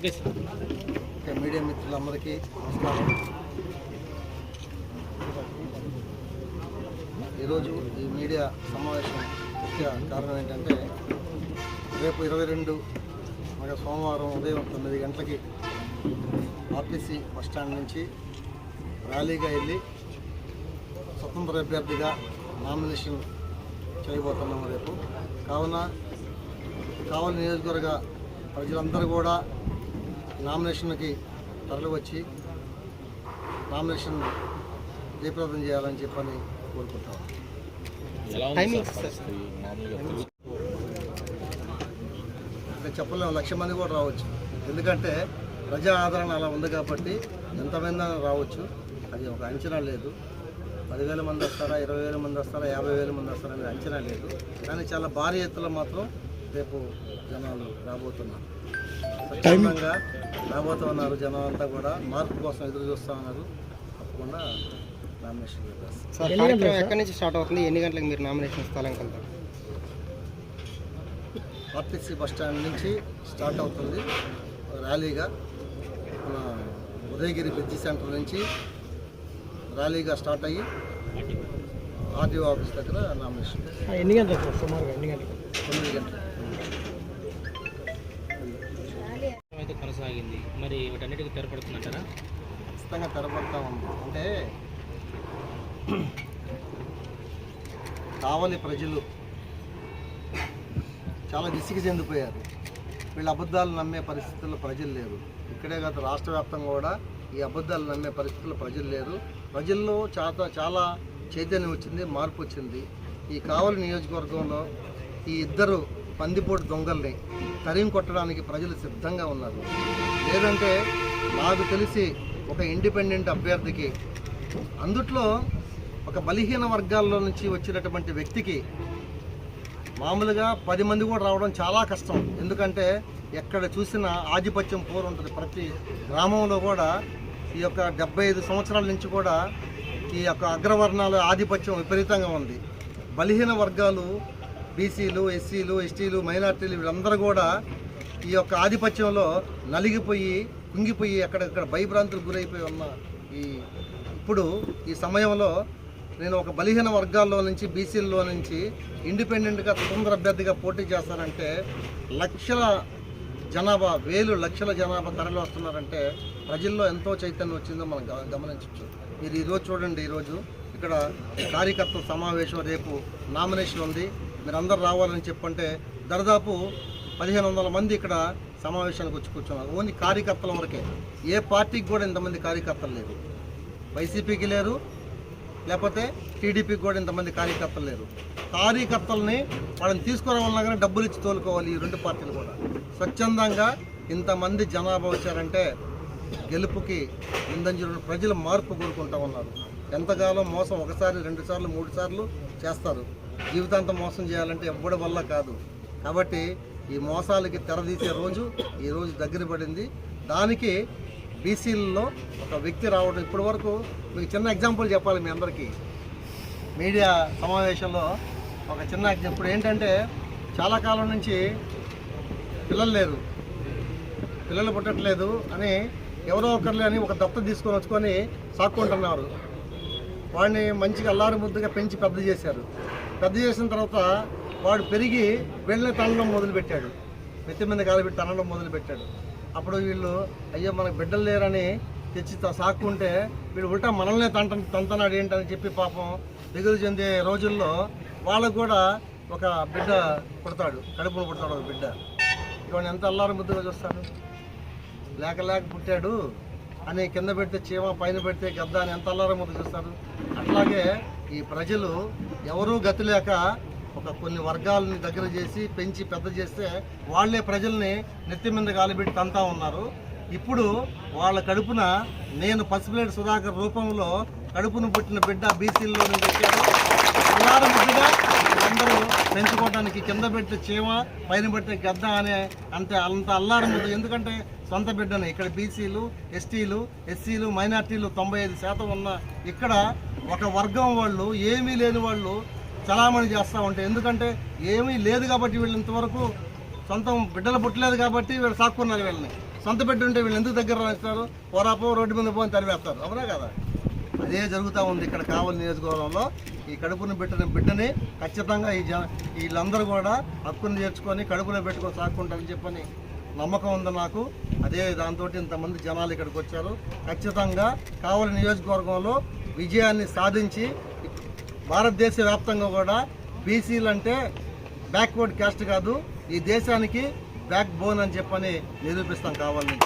Okay sir. Okay, media మిత్రులందరికీ నమస్కారం. ఈరోజు ఈ మీడియా సమావేశం ముఖ్య కారణం ఏంటంటే రేపు ఇరవై రెండు అనగా సోమవారం ఉదయం తొమ్మిది గంటలకి ఆర్టీసీ బస్టాండ్ నుంచి ర్యాలీగా వెళ్ళి స్వతంత్ర అభ్యర్థిగా నామినేషన్ చేయబోతున్నాము రేపు. కావున కావలి నియోజకవర్గ ప్రజలందరూ కూడా నామినేషన్కి తరలివచ్చి నామినేషన్ జయప్రదం చేయాలని చెప్పని కోరుకుంటాం. చెప్పలేము లక్ష మంది కూడా రావచ్చు. ఎందుకంటే ప్రజా ఆదరణ అలా ఉంది కాబట్టి ఎంతమంది రావచ్చు. అది ఒక అంచనా లేదు. పదివేల మంది వస్తారా ఇరవై వేల మంది వస్తారా యాభై వేల మంది వస్తారా అనేది అంచనా లేదు. కానీ చాలా భారీ ఎత్తులో మాత్రం రేపు జనాలు రాబోతున్నారు. స్వచ్ఛందంగా రాబోతున్నారు జనం అంతా కూడా మార్పు కోసం ఎదురు చూస్తూ ఉన్నారు. తప్పకుండా నామినేషన్ సార్ కార్యక్రమం ఎక్కడి నుంచి స్టార్ట్ అవుతుంది? ఎన్ని గంటలకు మీరు నామినేషన్ స్థలానికి వెళ్తారు? ఆర్టీసీ బస్ స్టాండ్ నుంచి స్టార్ట్ అవుతుంది. ర్యాలీగా మన ఉదయగిరి బ్రిడ్జి సెంటర్ నుంచి ర్యాలీగా స్టార్ట్ అయ్యి ఆర్టీఓ ఆఫీస్ దగ్గర నామినేషన్ ఎన్ని గంటలకు సుమారుగా ఎన్ని గంటలకు? తొమ్మిది గంటలు మరి వీటన్నిటికీ తెరపడుతుందంటారా? ఖచ్చితంగా తెరపడతా ఉంది అంటే కావలి ప్రజలు చాలా విసిగి చెందిపోయారు. వీళ్ళ అబద్ధాలు నమ్మే పరిస్థితుల్లో ప్రజలు లేరు. ఇక్కడే కాదు రాష్ట్ర వ్యాప్తంగా కూడా ఈ అబద్ధాలు నమ్మే పరిస్థితుల్లో ప్రజలు లేరు. ప్రజల్లో చాలా చాలా చైతన్యం వచ్చింది మార్పు వచ్చింది. ఈ కావలి నియోజకవర్గంలో ఈ ఇద్దరు పందిపోటు దొంగల్ని తరిం కొట్టడానికి ప్రజలు సిద్ధంగా ఉన్నారు. లేదంటే నాకు తెలిసి ఒక ఇండిపెండెంట్ అభ్యర్థికి అందుట్లో ఒక బలహీన వర్గాల్లో నుంచి వచ్చినటువంటి వ్యక్తికి మామూలుగా పది మంది కూడా రావడం చాలా కష్టం. ఎందుకంటే ఎక్కడ చూసినా ఆధిపత్యం పోరు ఉంటుంది. ప్రతి గ్రామంలో కూడా ఈ యొక్క డెబ్బై ఐదు సంవత్సరాల నుంచి కూడా ఈ యొక్క అగ్రవర్ణాల ఆధిపత్యం విపరీతంగా ఉంది. బలహీన వర్గాలు బీసీలు ఎస్సీలు ఎస్టీలు మైనార్టీలు వీళ్ళందరూ కూడా ఈ యొక్క ఆధిపత్యంలో నలిగిపోయి కుంగిపోయి అక్కడక్కడ భయభ్రాంతులు గురైపోయి ఉన్న ఈ ఇప్పుడు ఈ సమయంలో నేను ఒక బలహీన వర్గాల్లో నుంచి బీసీల్లో నుంచి ఇండిపెండెంట్గా స్వతంత్ర అభ్యర్థిగా పోటీ చేస్తానంటే లక్షల జనాభా వేలు లక్షల జనాభా తరలి వస్తున్నారంటే ప్రజల్లో ఎంతో చైతన్యం వచ్చిందో మనం గ- గమనించవచ్చు. మీరు ఈరోజు చూడండి ఈరోజు ఇక్కడ కార్యకర్తల సమావేశం రేపు నామినేషన్ ఉంది. మీరు అందరు రావాలని చెప్పంటే దాదాపు పదిహేను వందల మంది ఇక్కడ సమావేశానికి వచ్చి కూర్చున్నారు. ఓన్లీ కార్యకర్తల వరకే. ఏ పార్టీకి కూడా ఇంతమంది కార్యకర్తలు లేరు. వైసీపీకి లేరు లేకపోతే టీడీపీకి కూడా ఇంతమంది కార్యకర్తలు లేరు. కార్యకర్తలని వాళ్ళని తీసుకురావాలన్నా కానీ డబ్బులు ఇచ్చి తోలుకోవాలి ఈ రెండు పార్టీలు కూడా. స్వచ్ఛందంగా ఇంతమంది జనాభా వచ్చారంటే గెలుపుకి ముందంజలు ప్రజలు మార్పు కోరుకుంటా ఉన్నారు. ఎంతకాలం మోసం ఒకసారి రెండు సార్లు మూడు సార్లు చేస్తారు. జీవితాంతం మోసం చేయాలంటే ఎవ్వడి వల్ల కాదు. కాబట్టి ఈ మోసాలకి తెరదీసే రోజు ఈ రోజు దగ్గర పడింది. దానికి బీసీలలో ఒక వ్యక్తి రావడం ఇప్పటి వరకు మీకు చిన్న ఎగ్జాంపుల్ చెప్పాలి మీ అందరికీ. మీడియా సమావేశంలో ఒక చిన్న ఎగ్జాంపుల్. ఇప్పుడు ఏంటంటే చాలా కాలం నుంచి పిల్లలు లేరు. పిల్లలు పుట్టట్లేదు అని ఎవరో ఒకరు అని ఒక దత్త తీసుకొని వచ్చుకొని సాక్కుంటున్నారు. వాడిని మంచిగా అల్లారు ముద్దుగా పెంచి పెద్ద చేశారు. పెద్ద చేసిన తర్వాత వాడు పెరిగి వెళ్ళిన తనడం మొదలుపెట్టాడు. మెత్తి మీద కాలబెట్టి తనడం మొదలుపెట్టాడు. అప్పుడు వీళ్ళు అయ్యో మనకు బిడ్డలు లేరని తెచ్చి సాక్కుంటే వీడు ఉల్టా మనల్నే తంట తంతనాడు ఏంటని చెప్పి పాపం దిగులు చెందే రోజుల్లో వాళ్ళకు కూడా ఒక బిడ్డ పుడతాడు. కడుపును పుడతాడు ఒక బిడ్డ. ఇవన్నీ ఎంత అల్లారు ముద్దుగా చూస్తాడు లేక లేక పుట్టాడు. అని కింద పెడితే చీమ పైన పెడితే గద్ద అని ఎంత అల్లారం ముద్దు చూస్తారు. అట్లాగే ఈ ప్రజలు ఎవరూ గతి లేక ఒక కొన్ని వర్గాలని దగ్గర చేసి పెంచి పెద్ద చేస్తే వాళ్ళే ప్రజల్ని నెత్తి మీద గాలిబెట్టి తంతా ఉన్నారు. ఇప్పుడు వాళ్ళ కడుపున నేను పసిపిల్లడి సుధాకర్ రూపంలో కడుపును పుట్టిన బిడ్డ బీసీల్లో నుంచి అందరూ పెంచుకోవడానికి కింద పెట్టి చీమ పైన పెట్టి గద్ద అనే అంతే అంత అల్లారం ఉంది ఎందుకంటే సొంత బిడ్డని. ఇక్కడ బీసీలు ఎస్టీలు ఎస్సీలు మైనార్టీలు తొంభై ఐదు శాతం ఉన్న ఇక్కడ ఒక వర్గం వాళ్ళు ఏమీ లేని వాళ్ళు చలామణి చేస్తూ ఉంటాయి ఎందుకంటే ఏమీ లేదు కాబట్టి వీళ్ళు ఇంతవరకు సొంతం బిడ్డలు పుట్టలేదు కాబట్టి వీళ్ళు సాక్కున్నారు వీళ్ళని. సొంత బిడ్డ ఉంటే వీళ్ళు ఎందుకు దగ్గర రాస్తారు? పోరాపో రోడ్డు మీద పోని తరివేస్తారు అవునా కదా? అదే జరుగుతూ ఉంది ఇక్కడ కావలి నియోజకవర్గంలో. ఈ కడుపును పెట్టిన బిడ్డని ఖచ్చితంగా ఈ జన వీళ్ళందరూ కూడా హక్కును చేర్చుకొని కడుపులో పెట్టుకొని సాక్కుంటారని చెప్పని నమ్మకం ఉంది నాకు. అదే దాంతో ఇంతమంది జనాలు ఇక్కడికి వచ్చారు. ఖచ్చితంగా కావలి నియోజకవర్గంలో విజయాన్ని సాధించి భారతదేశ వ్యాప్తంగా కూడా బీసీలు అంటే బ్యాక్వర్డ్ క్యాస్ట్ కాదు ఈ దేశానికి బ్యాక్ బోన్ అని చెప్పని నిరూపిస్తాం కావాలని.